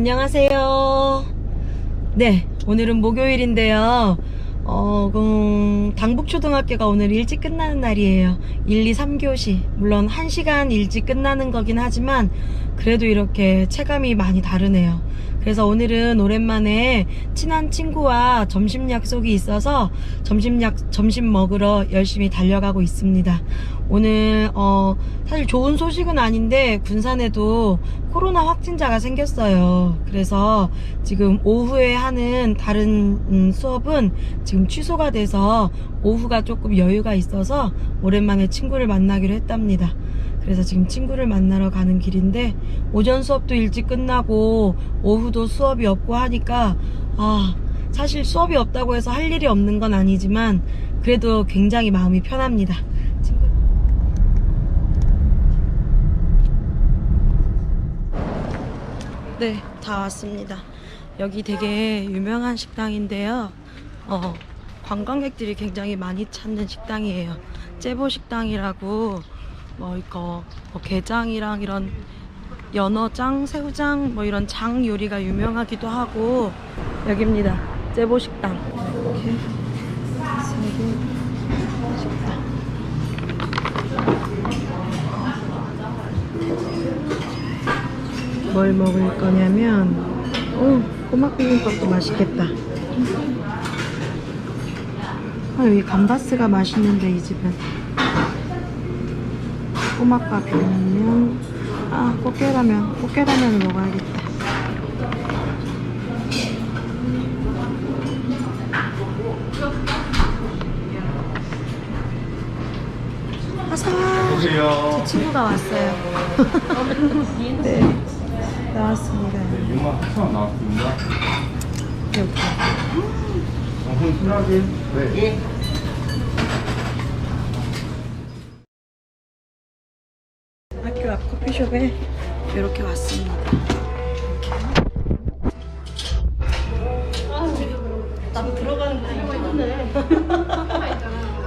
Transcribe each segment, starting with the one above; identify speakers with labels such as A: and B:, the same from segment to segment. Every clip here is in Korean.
A: 안녕하세요. 네, 오늘은 목요일인데요. 어, 음, 당북초등학교가 오늘 일찍 끝나는 날이에요. 1, 2, 3교시. 물론 1시간 일찍 끝나는 거긴 하지만 그래도 이렇게 체감이 많이 다르네요. 그래서 오늘은 오랜만에 친한 친구와 점심 약속이 있어서 점심 약, 점심 먹으러 열심히 달려가고 있습니다. 오늘, 어, 사실 좋은 소식은 아닌데 군산에도 코로나 확진자가 생겼어요. 그래서 지금 오후에 하는 다른 음, 수업은 지금 취소가 돼서 오후가 조금 여유가 있어서 오랜만에 친구를 만나기로 했답니다. 그래서 지금 친구를 만나러 가는 길인데 오전 수업도 일찍 끝나고 오후도 수업이 없고 하니까 아 사실 수업이 없다고 해서 할 일이 없는 건 아니지만 그래도 굉장히 마음이 편합니다. 네, 다 왔습니다. 여기 되게 유명한 식당인데요. 어, 관광객들이 굉장히 많이 찾는 식당이에요. 째보 식당이라고 뭐 이거 뭐 게장이랑 이런 연어장, 새우장 뭐 이런 장 요리가 유명하기도 하고 여기입니다. 째보 식당. 이렇게 세계 식당. 뭘 먹을 거냐면 오 꼬막 비빔밥도 맛있겠다 아 여기 감바스가 맛있는데 이 집은 꼬막밥이면 아 꽃게라면 꽃게라면을 먹어야겠다 아사. 제 친구가 왔어요 네 나왔습니다
B: 6만 8천 나왔습니다.
A: 여기
B: 정품 순하게. 네.
A: 학교 앞 커피숍에 이렇게 왔습니다. 나도 들어가는 데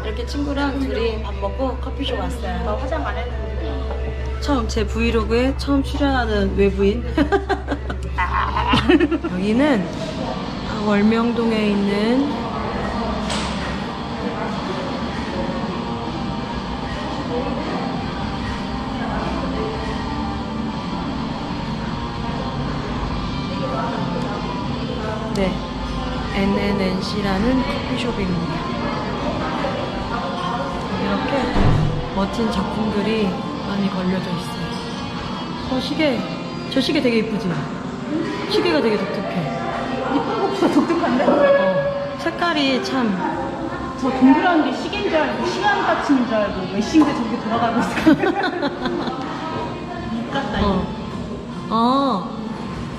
A: 이렇게 친구랑 둘이 밥 먹고 커피숍 왔어요. 나 화장 안 했는데. 처음 제 브이로그에 처음 출연하는 외부인. 여기는 월명동에 있는 네, NNNC라는 커피숍입니다. 이렇게 멋진 작품들이 많이 걸려져 있어요. 어, 시계. 저 시계 되게 이쁘지? 시계가 되게 독특해.
C: 이쁜 것보다 독특한데?
A: 어, 색깔이 참.
C: 저 동그란 게 시계인 줄 알고 시간 까치인 줄 알고 메신데 저렇게 돌아가고 있어. 이 같다 이.
A: 어. 아,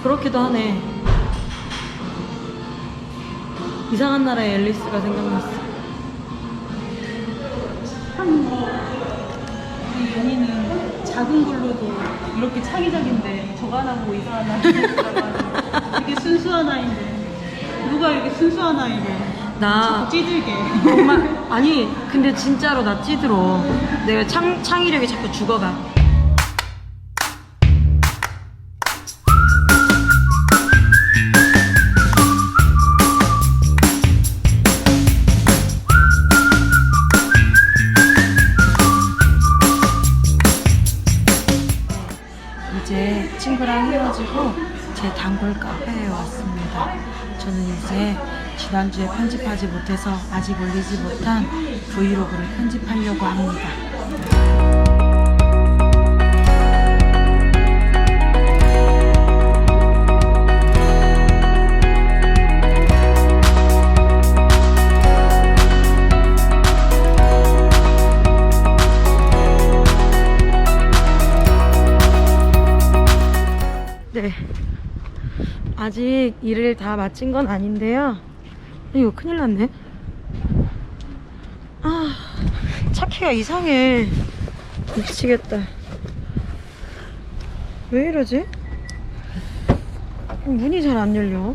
A: 그렇기도 하네. 이상한 나라의 앨리스가 생각났어.
C: 참 우리 연희는 작은 걸로도 이렇게 창의적인데 저거 하나 보고 이상한 아이 되게 순수한 아이인데 누가 이렇게 순수한 아이를
A: 나
C: 자꾸 찌들게.
A: 정말 아니 근데 진짜로 나 찌들어. 내가 창, 창의력이 자꾸 죽어가 친구랑 헤어지고 제 단골 카페에 왔습니다. 저는 이제 지난주에 편집하지 못해서 아직 올리지 못한 브이로그를 편집하려고 합니다. 아직 일을 다 마친 건 아닌데요. 이거 큰일 났네. 아, 차키가 이상해. 미치겠다. 왜 이러지? 문이 잘 안 열려.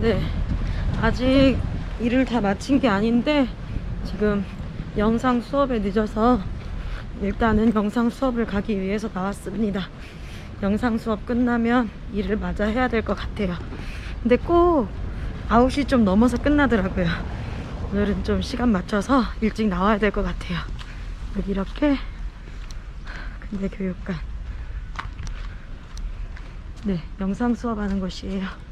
A: 네. 아직 일을 다 마친 게 아닌데 지금 영상 수업에 늦어서 일단은 영상 수업을 가기 위해서 나왔습니다. 영상 수업 끝나면 일을 마저 해야 될 것 같아요. 근데 꼭 9시 좀 넘어서 끝나더라고요. 오늘은 좀 시간 맞춰서 일찍 나와야 될 것 같아요. 여기 이렇게 근대 교육관 네 영상 수업하는 곳이에요.